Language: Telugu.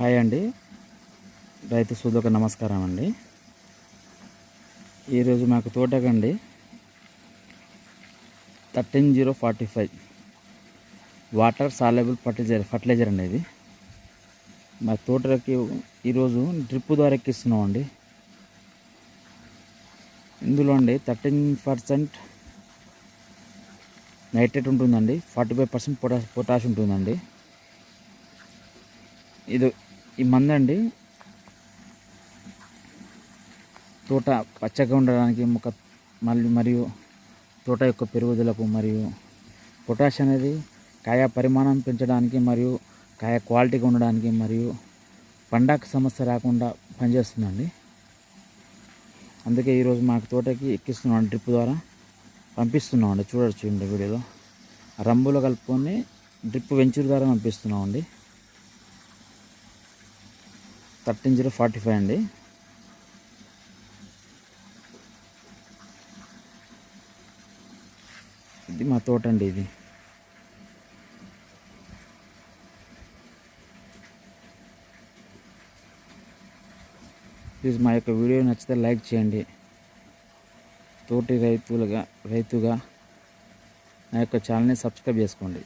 హాయ్ అండి. రైతు సోదరులకు నమస్కారం అండి. ఈరోజు మాకు తోటకండి. Thirteen zero forty five. Water soluble fertiliser fertiliser అనేది మా తోటకి ఈరోజు డ్రిప్ ద్వారా ఎక్కిస్తున్నాం అండి. ఇందులో అండి థర్టీన్ పర్సెంట్ నైట్రేట్ ఉంటుందండి. Forty five percent potash potash ఉంటుందండి. ఇది ఈ మందండి. తోట పచ్చగా ఉండడానికి మొక్క మళ్ళీ మరియు తోట యొక్క పెరుగుదలకు మరియు పొటాష్ అనేది కాయ పరిమాణం పెంచడానికి మరియు కాయ క్వాలిటీగా ఉండడానికి మరియు పండాకు సమస్య రాకుండా పనిచేస్తుందండి. అందుకే ఈరోజు మాకు తోటకి ఎక్కిస్తున్నాం డ్రిప్ ద్వారా. పంపిస్తున్నామండి చూడొచ్చు ఇంటి వీడియోలో. రంబులో కలుపుకొని డ్రిప్ వెంచర్ ద్వారా పంపిస్తున్నామండి. థర్టీన్ జీరో ఫార్టీ ఫైవ్ అండి. ఇది మా తోట అండి ఇది. ప్లీజ్ మా యొక్క వీడియో నచ్చితే లైక్ చేయండి. తోటి రైతులుగా రైతుగా నా యొక్క ఛానల్ని సబ్స్క్రైబ్ చేసుకోండి.